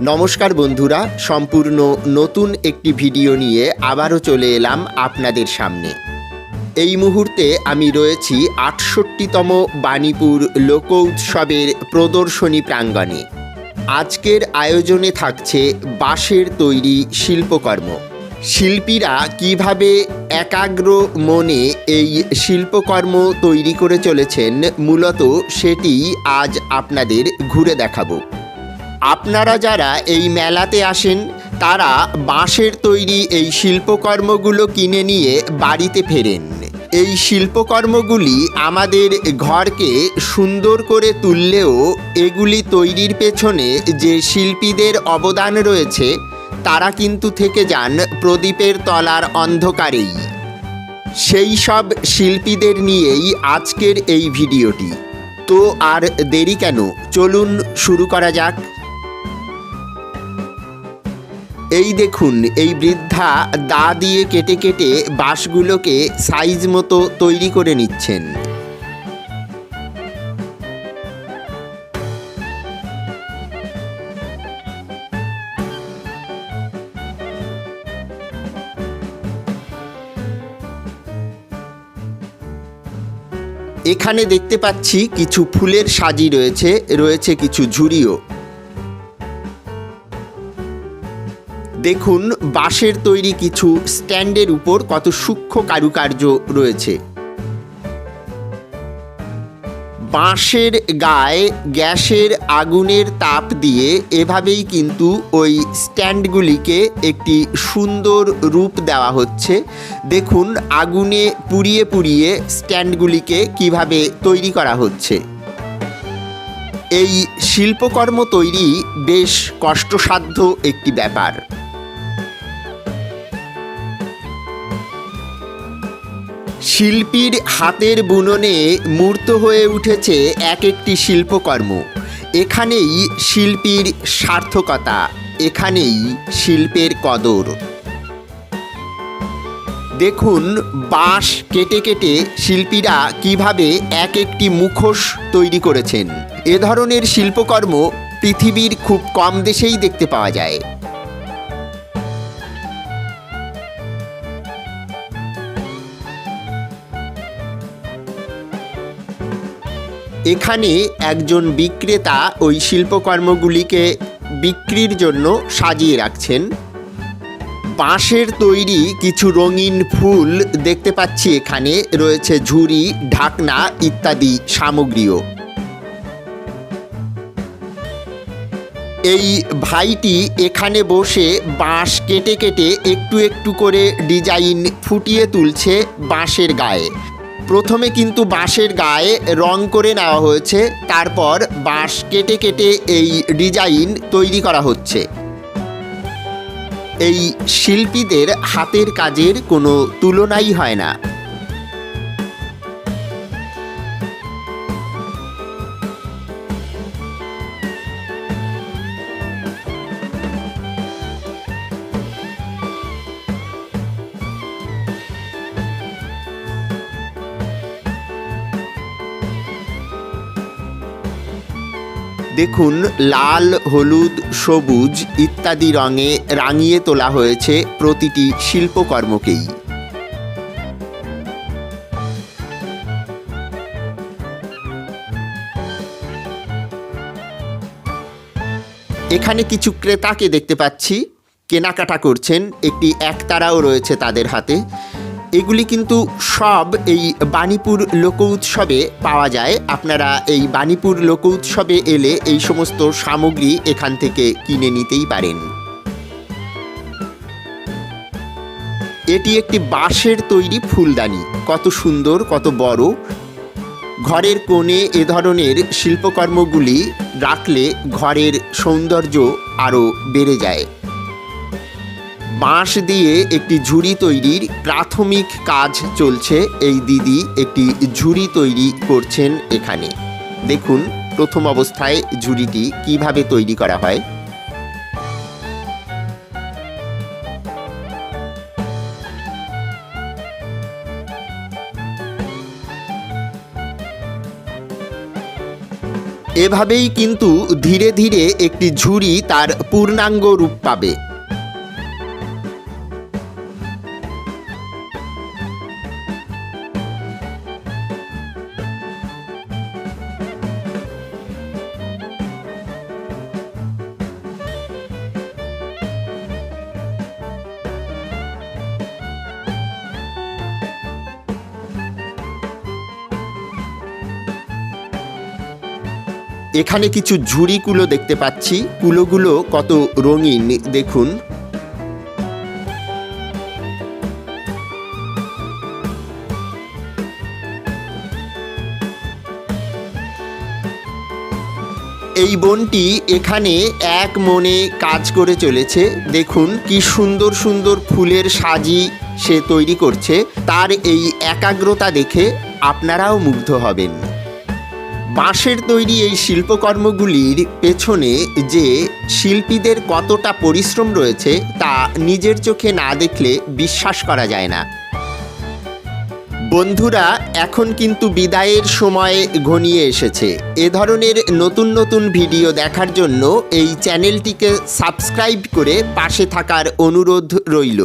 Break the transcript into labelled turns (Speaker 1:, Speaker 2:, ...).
Speaker 1: নমস্কার বন্ধুরা, সম্পূর্ণ নতুন একটি ভিডিও নিয়ে আবারও চলে এলাম আপনাদের সামনে। এই মুহূর্তে আমি রয়েছি আটষট্টিতম বাণীপুর লোক উৎসবের প্রদর্শনী প্রাঙ্গণে। আজকের আয়োজনে থাকছে বাঁশের তৈরি শিল্পকর্ম। শিল্পীরা কীভাবে একাগ্র মনে এই শিল্পকর্ম তৈরি করে চলেছেন, মূলত সেটি আজ আপনাদের ঘুরে দেখাবো। আপনারা যারা এই মেলাতে আসেন, তারা বাঁশের তৈরি এই শিল্পকর্মগুলো কিনে নিয়ে বাড়িতে ফেরেন। এই শিল্পকর্মগুলি আমাদের ঘরকে সুন্দর করে তুললেও এগুলি তৈরির পেছনে যে শিল্পীদের অবদান রয়েছে, তারা কিন্তু থেকে যান প্রদীপের তলার অন্ধকারেই। সেই সব শিল্পীদের নিয়েই আজকের এই ভিডিওটি। তো আর দেরি কেন? চলুন শুরু করা যাক। এই দেখুন, এই বৃদ্ধা দা দিয়ে কেটে কেটে বাঁশগুলোকে সাইজ মতো তৈরি করে নিচ্ছেন। এখানে দেখতে পাচ্ছি কিছু ফুলের সাজি রয়েছে রয়েছে কিছু ঝুড়িও। দেখুন, বাঁশের তৈরি কিছু স্ট্যান্ডের উপর কত সূক্ষ্ম কারুকার্য রয়েছে। বাঁশের গায়ে গ্যাসের আগুনের তাপ দিয়ে এভাবেই কিন্তু ওই স্ট্যান্ডগুলিকে একটি সুন্দর রূপ দেওয়া হচ্ছে। দেখুন, আগুনে পুড়িয়ে পুড়িয়ে স্ট্যান্ডগুলিকে কীভাবে তৈরি করা হচ্ছে। এই শিল্পকর্ম তৈরি বেশ কষ্টসাধ্য একটি ব্যাপার। শিল্পীর হাতের বুননে মূর্ত হয়ে উঠেছে এক একটি শিল্পকর্ম। এখানেই শিল্পীর সার্থকতা, এখানেই শিল্পের কদর। দেখুন, বাঁশ কেটে কেটে শিল্পীরা কীভাবে এক একটি মুখোশ তৈরি করেছেন। এ ধরনের শিল্পকর্ম পৃথিবীর খুব কম দেশেই দেখতে পাওয়া যায়। এখানে একজন বিক্রেতা ওই শিল্পকর্মগুলিকে বিক্রির জন্য সাজিয়ে রাখছেন। বাঁশের তৈরি কিছু রঙিন ফুল দেখতে পাচ্ছি এখানে, রয়েছে ঝুড়ি, ঢাকনা ইত্যাদি সামগ্রীও। এই ভাইটি এখানে বসে বাঁশ কেটে কেটে একটু একটু করে ডিজাইন ফুটিয়ে তুলছে বাঁশের গায়ে। প্রথমে কিন্তু বাঁশের গায়ে রং করে নেওয়া হয়েছে, তারপর বাঁশ কেটে কেটে এই ডিজাইন তৈরি করা হচ্ছে। এই শিল্পীদের হাতের কাজের কোনো তুলনাই হয় না। দেখুন, লাল, হলুদ, সবুজ ইত্যাদি রঙে রাঙিয়ে তোলা হয়েছে প্রতিটি শিল্পকর্মকেই। এখানে কিছু ক্রেতাকে দেখতে পাচ্ছি। কেনাকাটা করছেন, একটি একতারাও রয়েছে তাদের হাতে। এগুলি কিন্তু সব এই বাণীপুর লোক উৎসবে পাওয়া যায়। আপনারা এই বাণীপুর লোক উৎসবে এলে এই সমস্ত সামগ্রী এখান থেকে কিনে নিতেই পারেন। এটি একটি বাঁশের তৈরি ফুলদানি। কত সুন্দর, কত বড়। ঘরের কোণে এ ধরনের শিল্পকর্মগুলি রাখলে ঘরের সৌন্দর্য আরও বেড়ে যায়। বাঁশ দিয়ে একটি ঝুড়ি তৈরির প্রাথমিক কাজ চলছে। এই দিদি একটি ঝুড়ি তৈরি করছেন এখানে। দেখুন, প্রথম অবস্থায় ঝুড়িটি কীভাবে তৈরি করা হয়। এভাবেই কিন্তু ধীরে ধীরে একটি ঝুড়ি তার পূর্ণাঙ্গ রূপ পাবে। এখানে কিছু ঝুড়ি কুলো দেখতে পাচ্ছি। কুলোগুলো কত রঙিন, দেখুন। এই বনটি এখানে এক মনে কাজ করে চলেছে। দেখুন, কি সুন্দর সুন্দর ফুলের সাজি সে তৈরি করছে। তার এই একাগ্রতা দেখে আপনারাও মুগ্ধ হবেন। বাঁশের তৈরি এই শিল্পকর্মগুলির পেছনে যে শিল্পীদের কতটা পরিশ্রম রয়েছে, তা নিজের চোখে না দেখলে বিশ্বাস করা যায় না। বন্ধুরা, এখন কিন্তু বিদায়ের সময় ঘনিয়ে এসেছে। এ ধরনের নতুন নতুন ভিডিও দেখার জন্য এই চ্যানেলটিকে সাবস্ক্রাইব করে পাশে থাকার অনুরোধ রইল।